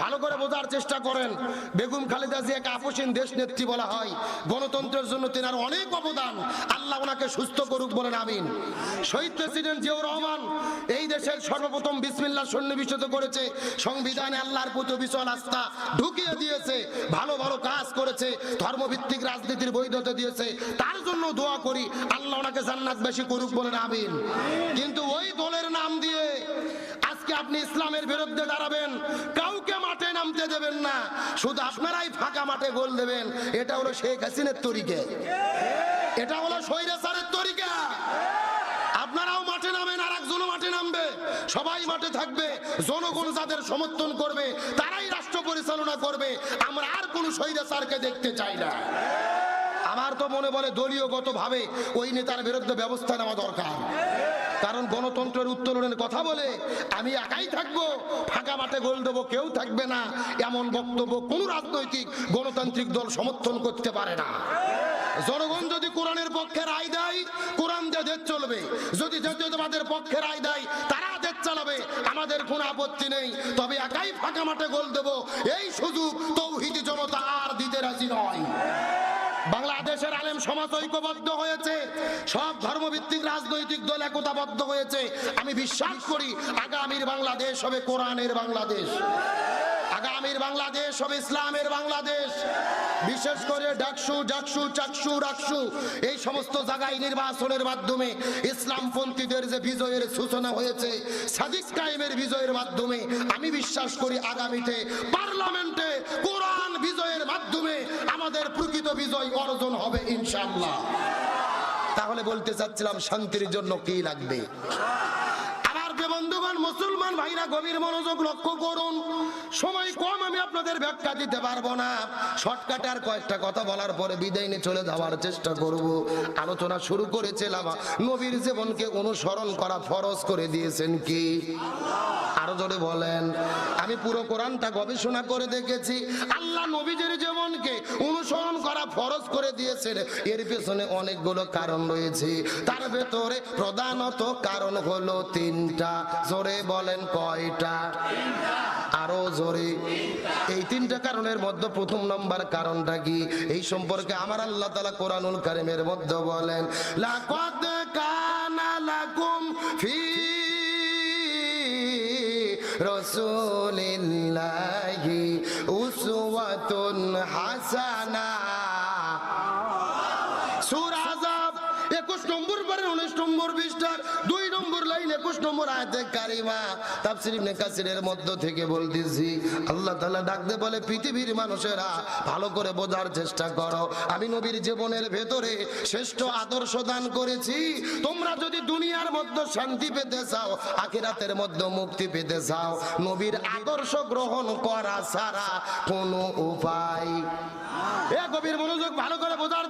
ভালো করে বোঝার চেষ্টা করেন। বেগম খালেদা জিয়াকে আপসীন দেশ নেত্রী বলা হয়। গণতন্ত্রের জন্য তেনার অনেক অবদান। আল্লাহ ওনাকে সুস্থ করুক বলেন, আমিন। শহীদ প্রেসিডেন্ট জিয়াউর রহমান এই দেশের সর্বপ্রথম বিসমিল্লাহ সন্নিবেশিত করেছে। সংবিধানে আল্লাহর প্রতি বিশাল আস্থা ঢুকিয়ে দিয়েছে। ভালো ভালো কাজ করেছে। ধর্মভিত্তিক রাজনীতির বৈধতা দিয়েছে। তার জন্য দোয়া করি, আল্লাহ ওনাকে জান্নাত বেশি করুক বলেন, আমিন। কিন্তু ওই দলের নাম দিয়ে আজকে আপনি ইসলামের বিরুদ্ধে দাঁড়াবেন। কাউকে নামতে দেবেন না। শুধু আপনারাই ফাঁকা মাঠে গোল দেবেন। এটা হলো শেখ হাসিনের তরিকে। এটা হলো স্বৈরাচারের তরিকা। আপনারাও মাঠে নামেন আর একজনও মাঠে নামবে। সবাই মাঠে থাকবে, জনগণ যাদের সমর্থন করবে, তারাই রাষ্ট্র পরিচালনা করবে। আমরা আর কোন স্বৈরাচারকে দেখতে চাই না। আমার তো মনে বলে দলীয়গত ভাবে ওই নেতার বিরুদ্ধে ব্যবস্থা নেওয়া দরকার। কারণ গণতন্ত্রের উত্তোলনের কথা বলে আমি একাই থাকব, ফাঁকা মাঠে গোল দেবো, কেউ থাকবে না। এমন বক্তব্য কোন রাজনৈতিক, গণতান্ত্রিক দল সমর্থন করতে পারে না। জনগণ যদি কোরআনের পক্ষে রায় দেয়, কোরআন যে দেশ চলবে, যদি জাতীয়তাবাদের পক্ষে রায় দেয়, তারা দেশ চালাবে, আমাদের কোনো আপত্তি নেই। তবে একাই ফাঁকা মাঠে গোল দেবো, এই সুযোগ তৌহিদি জনতা আর দিতে রাজি নয়। বাংলাদেশের আলেম সমাজ ঐক্যবদ্ধ হয়েছে। সব ধর্মভিত্তিক রাজনৈতিক দল একতাবদ্ধ হয়েছে। আমি বিশ্বাস করি, আগামীর বাংলাদেশ হবে কোরআনের বাংলাদেশ। আগামীর বাংলাদেশ হবে ইসলামের বাংলাদেশ। বিশেষ করে ডাকসু ডাকসু চাকসু, রাকসু, এই সমস্ত জায়গায় নির্বাচনের মাধ্যমে ইসলামপন্থীদের যে বিজয়ের সূচনা হয়েছে, সাদিক কায়েমের বিজয়ের মাধ্যমে আমি বিশ্বাস করি আগামীতে পার্লামেন্টে কোরআন বিজয়ের মাধ্যমে আমাদের প্রকৃত বিজয় অর্জন হবে ইনশাআল্লাহ। তাহলে বলতে চাচ্ছিলাম শান্তির জন্য কি লাগবে? বন্ধুগণ, মুসলমান ভাইরা গভীর মনোযোগ লক্ষ্য করুন। সময় কম, আমি আপনাদের ব্যাখ্যা দিতে পারব না। শর্টকাটে আর কয়েকটা কথা বলার পরে বিদায় নিয়ে চলে যাওয়ার চেষ্টা করব। আলোচনা শুরু করেছিলাম। নবীর জীবনকে অনুসরণ করা ফরজ করে দিয়েছেন কি? আরও জোরে বলেন। আমি পুরো কোরআনটা গবেষণা করে দেখেছি। আল্লাহ নবীজের জীবনকে অনুসরণ করা ফরজ করে দিয়েছেন। এর পেছনে অনেকগুলো কারণ রয়েছে। তার ভেতরে প্রধানত কারণ হলো তিনটা। জোরে বলেন কয়টা? আরও জোরে। এই তিনটা কারণের মধ্যে প্রথম নম্বর কারণটা কি? এই সম্পর্কে আমার আল্লাহ তালা কোরআনুল কারিমের মধ্যে বলেন, লাকাদ কানা লাকুম ফি রসুলিল্লাহি উসওয়াতুন হাসানা। সূরা আযাব 21 নম্বর পরে 19 নম্বর পৃষ্ঠার দুই নম্বর লাইন 21 নম্বর আয়াতে কারিমা মধ্য থেকে বলতেছি, আল্লাহ তাআলা ডাক দিয়ে বলে, পৃথিবীর মানুষেরা ভালো করে বোঝার চেষ্টা করো। আমি নবীর জীবনের ভেতরে শ্রেষ্ঠ আদর্শ দান করেছি। তোমরা যদি দুনিয়ার মধ্যে শান্তি পেতে চাও, আখিরাতের মধ্যে মুক্তি পেতে চাও, নবীর আদর্শ গ্রহণ করা ছাড়া কোনো উপায় এ গভীর মনোযোগ ভালো করে বোঝার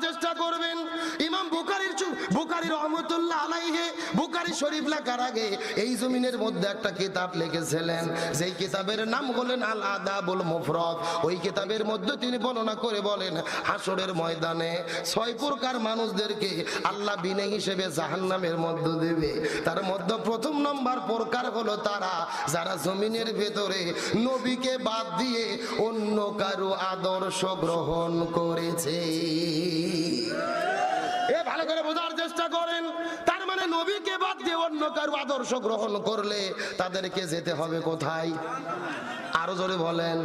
বুকারি রহমতুল্লাহ আলাইহে বুকারি শরীফ লেখার আগে এই জমিনের মধ্যে একটা কিতাব লিখেছিলেন। যেই কিতাবের নাম হলেন আল আদাবুল মুফরদ। ওই কিতাবের মধ্যে তিনি বর্ণনা করে বলেন হাসরের ময়দানে ছয় প্রকার মানুষদেরকে আল্লাহ বিনে হিসেবে জাহান্নামের মধ্যে দেবে। তার মধ্যে প্রথম নম্বর প্রকার হলো তারা, যারা জমিনের ভেতরে নবীকে বাদ দিয়ে অন্য কারও আদর্শ গ্রহণ করেছে। বোঝার চেষ্টা করেন। তার মানে নবীকে বাদ দিয়ে অন্য কারও আদর্শ গ্রহণ করলে তাদেরকে যেতে হবে কোথায়? আরও জোরে বলেন।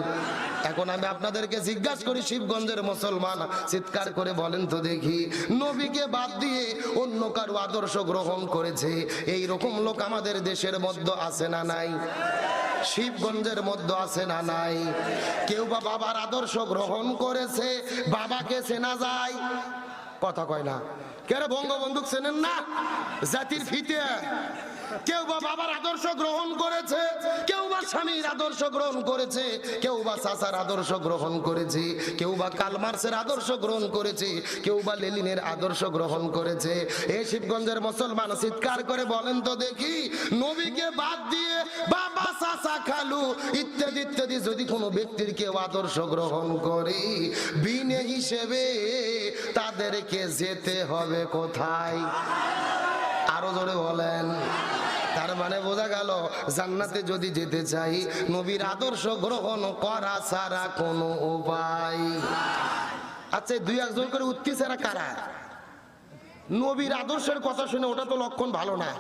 এখন আমি আপনাদেরকে জিজ্ঞাসা করি, শিবগঞ্জের মুসলমান চিৎকার করে বলেন তো দেখি, নবীকে বাদ দিয়ে অন্য কারও আদর্শ গ্রহণ করেছে। এই রকম লোক আমাদের দেশের মধ্যে আছে না নাই? শিবগঞ্জের মধ্যে আছে না নাই? কেউ বা বাবার আদর্শ গ্রহণ করেছে, বাবাকে চেনা যায়। কথা কয় না। কেন বঙ্গবন্ধু চেনেন না? জাতির ফিতে। কেউ বা বাবার আদর্শ গ্রহণ করেছে, কেউ বা স্বামীর আদর্শ গ্রহণ করেছে, কেউ বা চাচার আদর্শ গ্রহণ করেছে, কেউ বা কালমার্সের আদর্শ গ্রহণ করেছে, কেউ বা লেলিনের আদর্শ গ্রহণ করেছে। এই শিবগঞ্জের মুসলমান চিৎকার করে বলেন তো দেখি, নবীকে বাদ দিয়ে বাবা চাচা খালু, ইত্যাদি ইত্যাদি। যদি কোনো ব্যক্তির কেউ আদর্শ গ্রহণ করে, বিনে হিসেবে তাদেরকে যেতে হবে কোথায়? আরও জোরে বলেন। তার মানে বোঝা গেল, জান্নাতে যদি যেতে চাই, নবীর আদর্শ গ্রহণ করা ছাড়া কোনো উপায়। আচ্ছা দুই একজন করে উঠতেছে এরা কারা? নবীর আদর্শের কথা শুনে ওটা তো লক্ষণ ভালো না।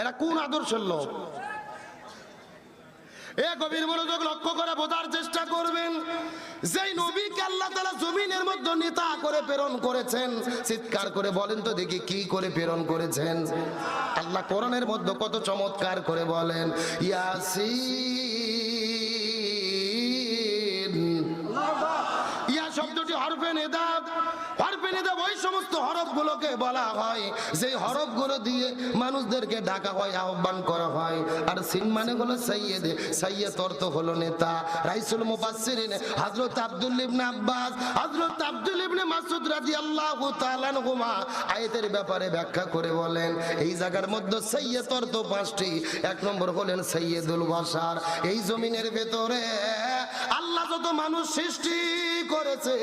এরা কোন আদর্শের লোক? এ গভীর মনোযোগ লক্ষ্য করে বোঝার চেষ্টা করবেন। যেই নবীকে আল্লাহ তালা জমিনের মধ্যে নেতা করে প্রেরণ করেছেন, চিৎকার করে বলেন তো দেখি কি করে প্রেরণ করেছেন। আল্লাহ কোরআনের মধ্যে কত চমৎকার করে বলেন, ইয়াসিন হরফে ওই সমস্ত হরফগুলোকে বলা হয়। যে হরফগুলো দিয়ে মানুষদেরকে ডাকা হয়, আহ্বান করা হয়। আর সিন মানে হলো সৈয়দ সৈয়দ অর্থ হলো নেতা। রাইসুল মুফাসসিরিন, হযরত আব্দুল ইবনে আব্বাস, হযরত আব্দুল ইবনে মাসউদ রাদিয়াল্লাহু তাআলা আনহুমা আয়াতের ব্যাপারে ব্যাখ্যা করে বলেন, এই জায়গার মধ্যে সৈয়দ অর্থ পাঁচটি। এক নম্বর হলেন সৈয়দুল বাশার। এই জমিনের ভেতরে আল্লাহ যত মানুষ সৃষ্টি করেছে,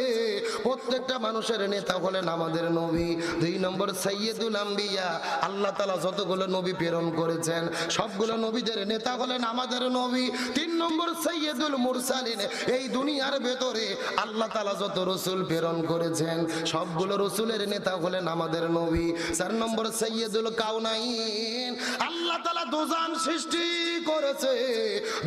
প্রত্যেকটা মানুষের নেতা হলেন আমাদের নবী। দুই নম্বর সৈয়দুল আম্বিয়া, আল্লাহ তালা যতগুলো নবী প্রেরণ করেছেন, সবগুলো নবীদের নেতা হলেন আমাদের নবী। তিন নম্বর সৈয়দুল মুরসালিন, এই দুনিয়ার ভেতরে আল্লাহ তালা যত রসুল প্রেরণ করেছেন, সবগুলো রসুলের নেতা হলেন আমাদের নবী। চার নম্বর সৈয়দুল কাউনাইন আল্লাহ তালা দোজান সৃষ্টি করেছে,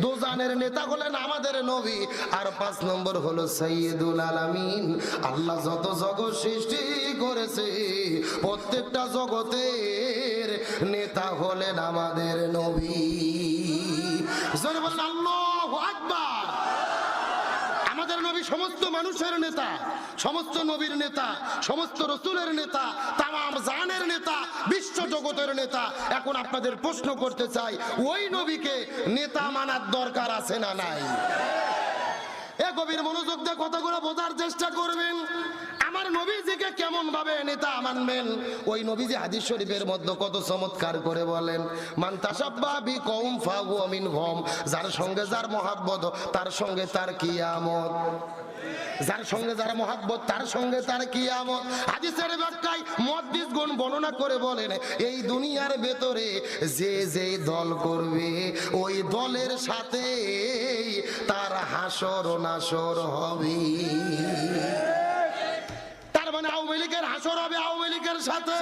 দোজানের নেতা হলেন আমাদের নবী। আর পাঁচ নম্বর হলো সৈয়দুল আলামিন। আল্লাহ যত জগৎ সৃষ্টি করেছে, প্রত্যেকটা জগতের নেতা হলেন আমাদের নবী। আকবার। আমাদের নবী সমস্ত মানুষের নেতা, সমস্ত নবীর নেতা, সমস্ত রসুলের নেতা, তামাম জানের নেতা, বিশ্ব জগতের নেতা। এখন আপনাদের প্রশ্ন করতে চাই, ওই নবীকে নেতা মানার দরকার আছে না নাই? এ গভীর মনোযোগ দিয়ে কথাগুলো বোঝার চেষ্টা করবেন। আমার নবীজিকে কেমন ভাবে নেতা মানবেন? ওই নবীজি হাদিস শরীফের মধ্যে কত চমৎকার করে বলেন, মান তাসাব্বা বি কওম ফাহু মিন হম যার সঙ্গে যার মহাব্বত, তার সঙ্গে তার কিয়ামত। যার সঙ্গে যার মহাব্বত, তার সঙ্গে তার কি কিয়ামত। হাদিসের ব্যাখ্যায় মুহাদ্দিস গুণ বর্ণনা করে বলেন, এই দুনিয়ার ভেতরে যে যে দল করবে, ওই দলের সাথে তার হাসর নাসর হবে। তার মানে আওয়ামী লীগের হাসর হবে আওয়ামী লীগের সাথে,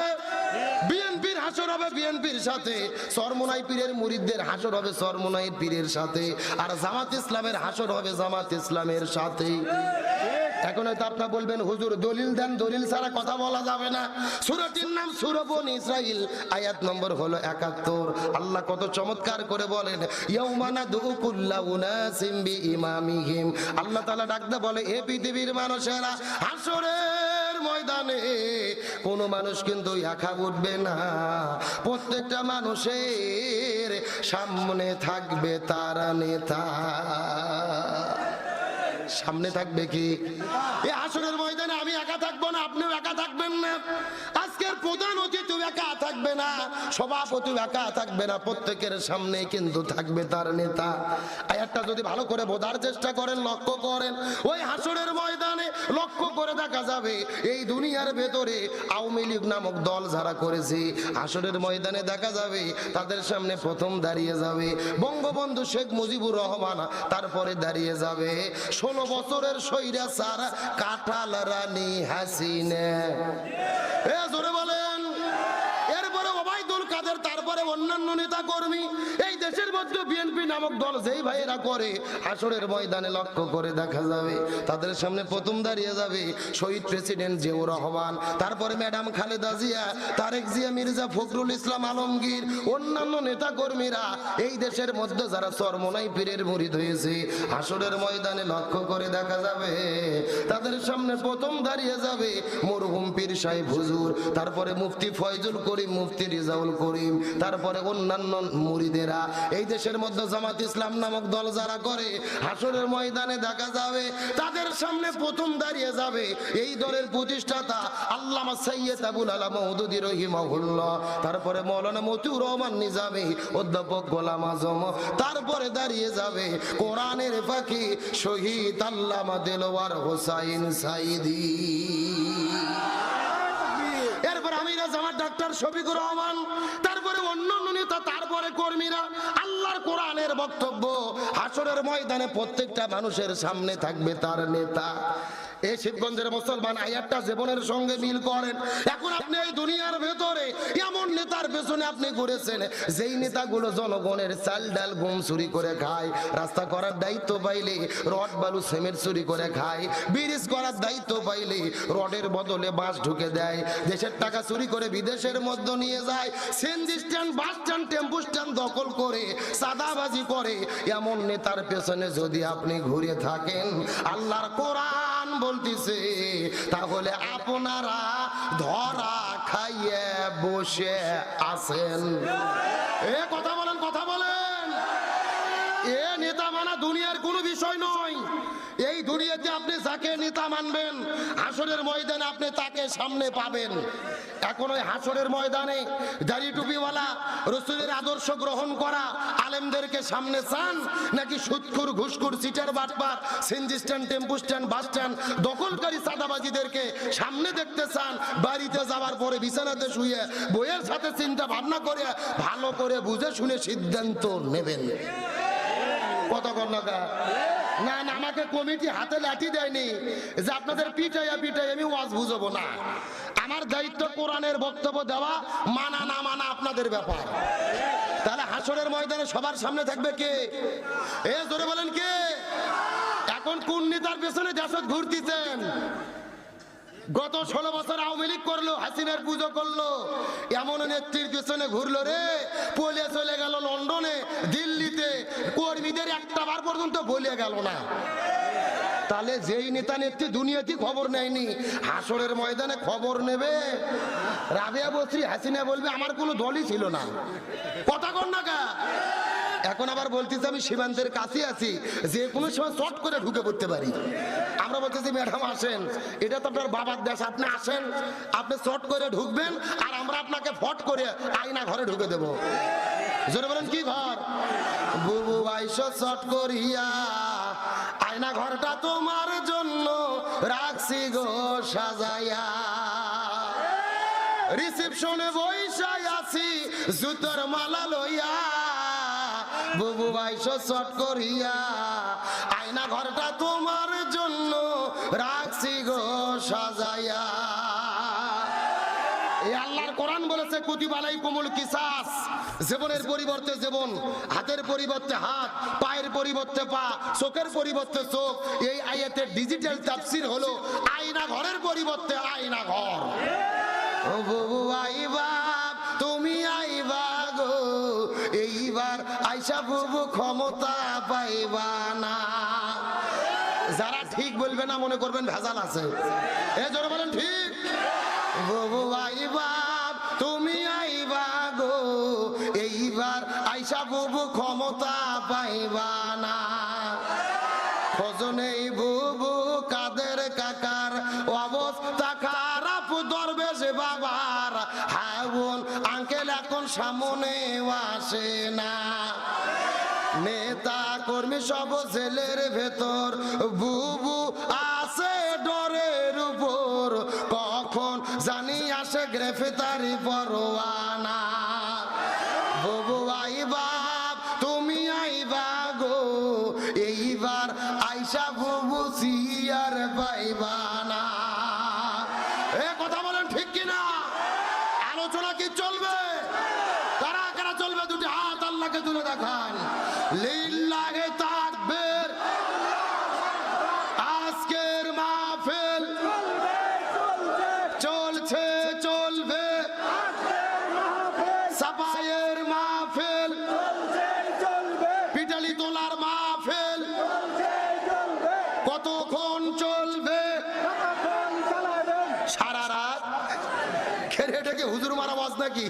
বিএনপির হাসর হবে বিএনপির সাথে, সরমোনাই পীরের মুরিদদের হাসর হবে সরমোনাই পীরের সাথে, আর জামাত ইসলামের হাসর হবে জামাত ইসলামের সাথে। এখন হয়তো আপনার বলবেন, হুজুর, দলিল দেন, দলিল ছাড়া কথা বলা যাবে না। সুরটির নাম সুরবন ইসরাইল, আয়াত নম্বর হলো একাত্তর। আল্লাহ কত চমৎকার করে বলেন ইয়ৌমানা দুকুল্লা উনাসিম বি ইমামিহিম আল্লাহ তাআলা ডাকতে বলে, এ পৃথিবীর মানুষেরা হাসরের ময়দানে কোনো মানুষ কিন্তু একা উঠবে না। প্রত্যেকটা মানুষের সামনে থাকবে তারা নেতা। সামনে থাকবে কি? এই আসরের ময়দানে আমি একা থাকব না আপনিও একা থাকবেন না। আজকের প্রধান অতিথি একা থাকবে না, সভাপতি একা থাকবে না, প্রত্যেকের সামনে কিন্তু থাকবে তার নেতা। আয়াতটা যদি ভালো করে বোঝার চেষ্টা করেন, লক্ষ্য করেন, ওই হাসরের ময়দানে লক্ষ্য করে দেখা যাবে, এই দুনিয়ার ভেতরে আওয়ামী লীগ নামক দল যারা করেছে, হাসরের ময়দানে দেখা যাবে, তাদের সামনে প্রথম দাঁড়িয়ে যাবে। বঙ্গবন্ধু শেখ মুজিবুর রহমান তারপরে দাঁড়িয়ে যাবে। ষোলো বছরের সৈরা সারা কাঁঠাল রানী হাসিনে। জোরে বলেন এরপরে কাদের তারপরে অন্যান্য নেতা কর্মী, এই দেশের মধ্যে বিএনপি নামক দল যেই ভাইয়েরা করে, হাসরের ময়দানে লক্ষ্য করে দেখা যাবে, তাদের সামনে প্রথম দাঁড়িয়ে যাবে শহীদ প্রেসিডেন্ট জিয়াউর রহমান, তারপরে ম্যাডাম খালেদা জিয়া, তারেক জিয়া, মির্জা ফখরুল ইসলাম আলমগীর, অন্যান্য নেতা কর্মীরা, এই দেশের মধ্যে যারা চরমনাই পীরের মুরিদ হয়েছে, হাসরের ময়দানে লক্ষ্য করে দেখা যাবে, তাদের সামনে প্রথম দাঁড়িয়ে যাবে মরহুম পীর সাহেব হুজুর, তারপরে মুফতি ফয়জুল করিম, মুফতি রিজাউল করিম। তারপরে অন্যান্য মুরিদেরা এই দেশের মধ্যে জামাত ইসলাম নামক দল যারা করে হাসরের ময়দানে দেখা যাবে তাদের সামনে প্রথম দাঁড়িয়ে যাবে এই দলের প্রতিষ্ঠাতা আল্লামা সৈয়দ আবুল আলা মৌদুদি রহিমাহুল্লাহ। তারপরে মৌলানা মতিউর রহমান নিজামী অধ্যাপক গোলাম আজম। তারপরে দাঁড়িয়ে যাবে কোরআনের পাখি শহীদ আল্লামা দেলোয়ার হোসাইন সাইদি এরপরে আমিরা জামাত ডাক্তার শফিকুর রহমান তারপরে কর্মীরা আল্লাহর কোরআনের বক্তব্য হাসরের ময়দানে প্রত্যেকটা মানুষের সামনে থাকবে তার নেতা। এই শিবগঞ্জের মুসলমান আয়াতটা জীবনের সঙ্গে মিল করেন। এখন আপনি এই দুনিয়ার ভেতরে এমন নেতার পেছনে আপনি ঘুরেছেন, যেই নেতাগুলো জনগণের চাল ডাল গম চুরি করে খায়, রাস্তা করার দায়িত্ব পাইলে রড, বালু, সিমেন্ট চুরি করে খায়, ব্রিজ করার দায়িত্ব পাইলে রডের বদলে বাঁশ ঢুকে দেয়, দেশের টাকা চুরি করে বিদেশের মধ্যে নিয়ে যায় CNG stand bus stand, tempo stand দখল করে সাদাবাজি করে। এমন নেতার পেছনে যদি আপনি ঘুরে থাকেন, আল্লাহর কোরআন বলতেছে, তাহলে আপনারা ধরা খাইয়ে বসে আছেন। এ কথা বলেন কথা বলেন। এ নেতা মানা দুনিয়ার কোনো বিষয় নয়। নেতা মানবেন। হাসরের ময়দানে আপনি তাকে সামনে পাবেন। এখন ওই হাসরের ময়দানে দাড়ি টুপিওয়ালা রসুলের আদর্শ গ্রহণ করা আলেমদেরকে সামনে চান, নাকি সুৎখুর, ঘুষখুর, সিটার বাটপার CNG stand, tempo stand, bus stand, দখলকারী সাদাবাজিদেরকে সামনে দেখতে চান, বাড়িতে যাওয়ার পরে বিছানাতে শুয়ে বইয়ের সাথে চিন্তা ভাবনা করে ভালো করে বুঝে শুনে সিদ্ধান্ত নেবেন। কত কর্ণকা না না, আমাকে কমিটি হাতে লাঠি দেয়নি। যে আপনাদের পিটাইয়া পিটাই আমি ওয়াজ বুঝব না। আমার দায়িত্ব কোরআনের বক্তব্য দেওয়া, মানা না মানা আপনাদের ব্যাপার। তাহলে হাসরের ময়দানে সবার সামনে থাকবে কে? এ জোরে বলেন কে? এখন কোন নেতার পেছনে দেশত ঘুরতেছেন। গত ষোলো বছর আওয়ামী লীগ করল, হাসিনার পুজো করল। এমন নেত্রীর পেছনে ঘুরলো রে। পলে চলে গেল লন্ডনে, দিল্লিতে। কর্মীদের একটা বার পর্যন্ত বলে গেল না। তাহলে যেই নেতা নেত্রী দুনিয়াতে খবর নেয়নি, হাসরের ময়দানে খবর নেবে। রাবিয়া বস্ত্রী হাসিনা বলবে, আমার কোনো দলই ছিল না। কথা কর না কা। এখন আবার বলতেছি আমি সীমান্তের কাছে আছি, যে কোনো সময় চট করে ঢুকে পড়তে পারি। আমরা বলতেছি, ম্যাডাম, আসেন। এটা তো আপনার বাবার দেশ, আপনি আসেন, আপনি চট করে ঢুকবেন, আর আমরা আপনাকে ফট করে আয়না ঘরে ঢুকে দেব। জোরে বলেন কি ঘর বুবু বাইশো চট করিয়া, আয়না ঘরটা তোমার জন্য রাখছি গো সাজাইয়া। রিসেপশনে বৈশাই আছি, জুতোর মালা লইয়া। বুবু বাইশো চট করিয়া, আয়না ঘরটা তোমার জন্য রাখছি গো সাজাইয়া। বলেছে জীবনের পরিবর্তে হাতের পরিবর্তে হাত, পায়ের পরিবর্তে পা, চোখের পরিবর্তে চোখ। এই ডিজিটাল আয়না ঘরের পরিবর্তে আয়না ঘর। ও আইসা বুবু ক্ষমতা পাইবা না। যারা ঠিক বলবে না মনে করবেন ভেজাল আছে। এ জোরে বলেন ঠিক। বুবু আইবা, তুমি আইবা গো। এইবার আইসা বুবু ক্ষমতা পাইবা না। খোঁজনেই বুবু সামনে আসে না। নেতা কর্মী সব জেলের ভেতর, বুবু আছে ডরের উপর। কখন জানি আসে গ্রেফতারি পরোয়ানা। বুবু, আই বাপ, তুমি আইবা গো এইবার আইসা বুবু সিয়ার পাইবা। সাফাইয়ের মাহফিল। পিটালি তোলার মাহফিল। কতক্ষণ চলবে? সারা রাত। খেরে এটাকে হুজুর মারা বাজ নাকি?